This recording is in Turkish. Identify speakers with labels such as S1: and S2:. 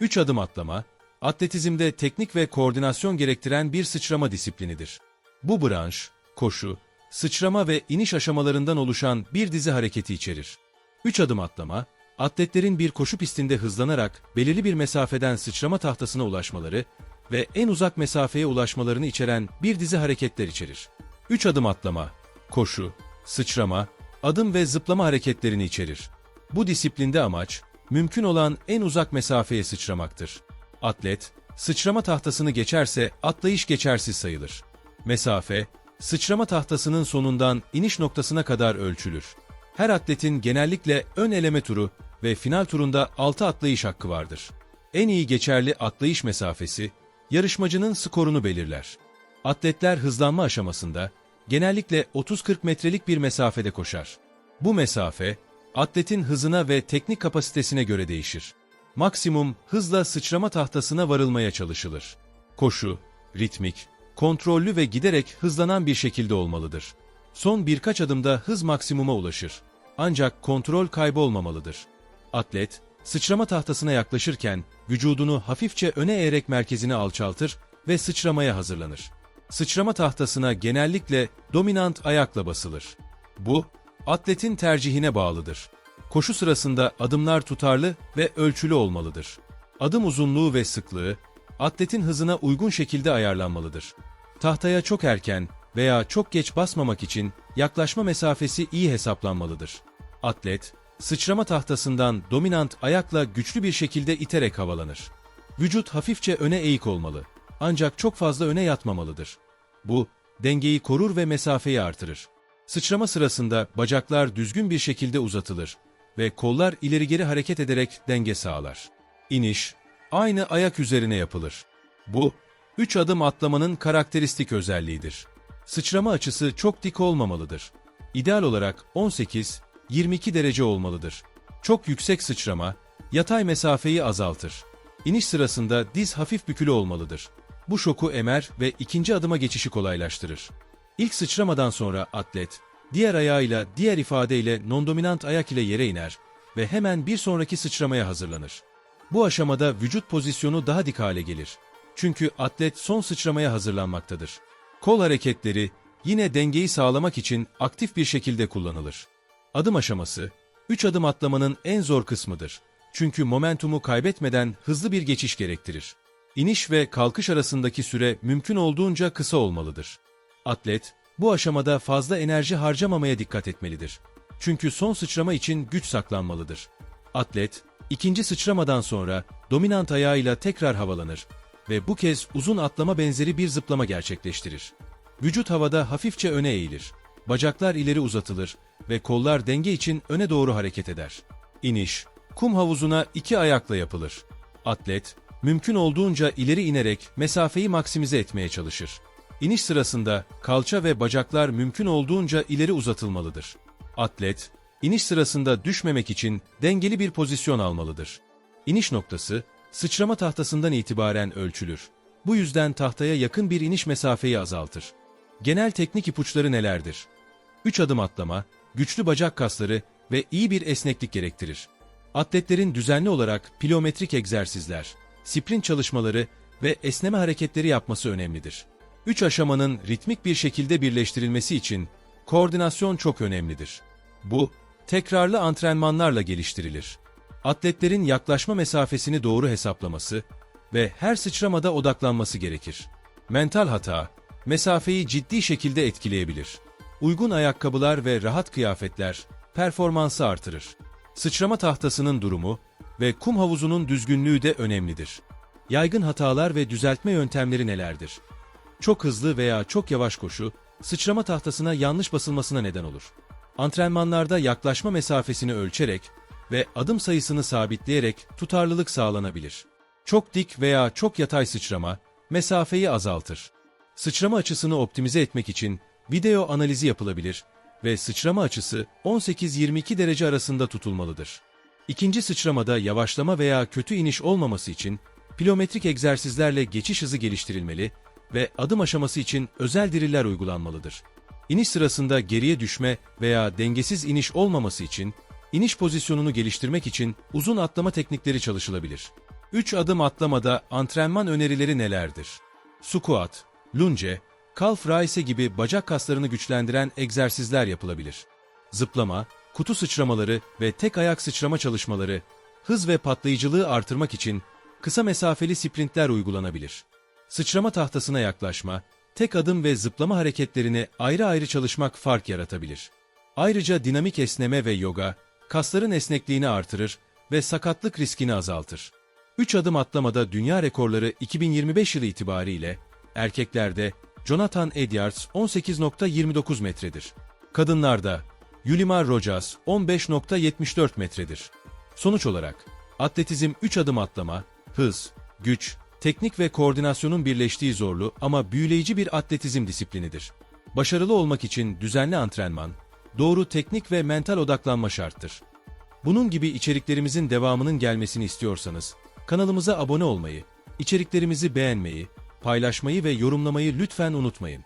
S1: 3 adım atlama, atletizmde teknik ve koordinasyon gerektiren bir sıçrama disiplinidir. Bu branş, koşu, sıçrama ve iniş aşamalarından oluşan bir dizi hareketi içerir. 3 adım atlama, atletlerin bir koşu pistinde hızlanarak belirli bir mesafeden sıçrama tahtasına ulaşmaları ve en uzak mesafeye ulaşmalarını içeren bir dizi hareketler içerir. 3 adım atlama, koşu, sıçrama, adım ve zıplama hareketlerini içerir. Bu disiplinde amaç, mümkün olan en uzak mesafeye sıçramaktır. Atlet, sıçrama tahtasını geçerse atlayış geçersiz sayılır. Mesafe, sıçrama tahtasının sonundan iniş noktasına kadar ölçülür. Her atletin genellikle ön eleme turu ve final turunda 6 atlayış hakkı vardır. En iyi geçerli atlayış mesafesi, yarışmacının skorunu belirler. Atletler hızlanma aşamasında genellikle 30-40 metrelik bir mesafede koşar. Bu mesafe, atletin hızına ve teknik kapasitesine göre değişir. Maksimum hızla sıçrama tahtasına varılmaya çalışılır. Koşu, ritmik, kontrollü ve giderek hızlanan bir şekilde olmalıdır. Son birkaç adımda hız maksimuma ulaşır. Ancak kontrol kaybolmamalıdır. Atlet, sıçrama tahtasına yaklaşırken vücudunu hafifçe öne eğerek merkezini alçaltır ve sıçramaya hazırlanır. Sıçrama tahtasına genellikle dominant ayakla basılır. Bu, atletin tercihine bağlıdır. Koşu sırasında adımlar tutarlı ve ölçülü olmalıdır. Adım uzunluğu ve sıklığı, atletin hızına uygun şekilde ayarlanmalıdır. Tahtaya çok erken veya çok geç basmamak için yaklaşma mesafesi iyi hesaplanmalıdır. Atlet, sıçrama tahtasından dominant ayakla güçlü bir şekilde iterek havalanır. Vücut hafifçe öne eğik olmalı. Ancak çok fazla öne yatmamalıdır. Bu, dengeyi korur ve mesafeyi artırır. Sıçrama sırasında bacaklar düzgün bir şekilde uzatılır ve kollar ileri geri hareket ederek denge sağlar. İniş, aynı ayak üzerine yapılır. Bu, üç adım atlamanın karakteristik özelliğidir. Sıçrama açısı çok dik olmamalıdır. İdeal olarak 18-22 derece olmalıdır. Çok yüksek sıçrama, yatay mesafeyi azaltır. İniş sırasında diz hafif bükülü olmalıdır. Bu şoku emer ve ikinci adıma geçişi kolaylaştırır. İlk sıçramadan sonra atlet, diğer ayağıyla diğer ifadeyle non-dominant ayak ile yere iner ve hemen bir sonraki sıçramaya hazırlanır. Bu aşamada vücut pozisyonu daha dik hale gelir. Çünkü atlet son sıçramaya hazırlanmaktadır. Kol hareketleri yine dengeyi sağlamak için aktif bir şekilde kullanılır. Adım aşaması, 3 adım atlamanın en zor kısmıdır. Çünkü momentumu kaybetmeden hızlı bir geçiş gerektirir. İniş ve kalkış arasındaki süre mümkün olduğunca kısa olmalıdır. Atlet, bu aşamada fazla enerji harcamamaya dikkat etmelidir. Çünkü son sıçrama için güç saklanmalıdır. Atlet, ikinci sıçramadan sonra dominant ayağıyla tekrar havalanır ve bu kez uzun atlama benzeri bir zıplama gerçekleştirir. Vücut havada hafifçe öne eğilir, bacaklar ileri uzatılır ve kollar denge için öne doğru hareket eder. İniş, kum havuzuna iki ayakla yapılır. Atlet, mümkün olduğunca ileri inerek mesafeyi maksimize etmeye çalışır. İniş sırasında kalça ve bacaklar mümkün olduğunca ileri uzatılmalıdır. Atlet, iniş sırasında düşmemek için dengeli bir pozisyon almalıdır. İniş noktası, sıçrama tahtasından itibaren ölçülür. Bu yüzden tahtaya yakın bir iniş mesafeyi azaltır. Genel teknik ipuçları nelerdir? 3 adım atlama, güçlü bacak kasları ve iyi bir esneklik gerektirir. Atletlerin düzenli olarak pilometrik egzersizler, sprint çalışmaları ve esneme hareketleri yapması önemlidir. Üç aşamanın ritmik bir şekilde birleştirilmesi için koordinasyon çok önemlidir. Bu, tekrarlı antrenmanlarla geliştirilir. Atletlerin yaklaşma mesafesini doğru hesaplaması ve her sıçramada odaklanması gerekir. Mental hata, mesafeyi ciddi şekilde etkileyebilir. Uygun ayakkabılar ve rahat kıyafetler performansı artırır. Sıçrama tahtasının durumu ve kum havuzunun düzgünlüğü de önemlidir. Yaygın hatalar ve düzeltme yöntemleri nelerdir? Çok hızlı veya çok yavaş koşu, sıçrama tahtasına yanlış basılmasına neden olur. Antrenmanlarda yaklaşma mesafesini ölçerek ve adım sayısını sabitleyerek tutarlılık sağlanabilir. Çok dik veya çok yatay sıçrama, mesafeyi azaltır. Sıçrama açısını optimize etmek için video analizi yapılabilir ve sıçrama açısı 18-22 derece arasında tutulmalıdır. İkinci sıçramada yavaşlama veya kötü iniş olmaması için pilometrik egzersizlerle geçiş hızı geliştirilmeli ve adım aşaması için özel diriller uygulanmalıdır. İniş sırasında geriye düşme veya dengesiz iniş olmaması için iniş pozisyonunu geliştirmek için uzun atlama teknikleri çalışılabilir. 3 adım atlamada antrenman önerileri nelerdir? Squat, lunge, calf raise gibi bacak kaslarını güçlendiren egzersizler yapılabilir. Zıplama, kutu sıçramaları ve tek ayak sıçrama çalışmaları, hız ve patlayıcılığı artırmak için kısa mesafeli sprintler uygulanabilir. Sıçrama tahtasına yaklaşma, tek adım ve zıplama hareketlerini ayrı ayrı çalışmak fark yaratabilir. Ayrıca dinamik esneme ve yoga, kasların esnekliğini artırır ve sakatlık riskini azaltır. 3 adım atlamada dünya rekorları 2025 yılı itibariyle erkeklerde Jonathan Edwards 18.29 metredir. Kadınlarda Yulimar Rojas 15.74 metredir. Sonuç olarak atletizm 3 adım atlama, hız, güç, teknik ve koordinasyonun birleştiği zorlu ama büyüleyici bir atletizm disiplinidir. Başarılı olmak için düzenli antrenman, doğru teknik ve mental odaklanma şarttır. Bunun gibi içeriklerimizin devamının gelmesini istiyorsanız, kanalımıza abone olmayı, içeriklerimizi beğenmeyi, paylaşmayı ve yorumlamayı lütfen unutmayın.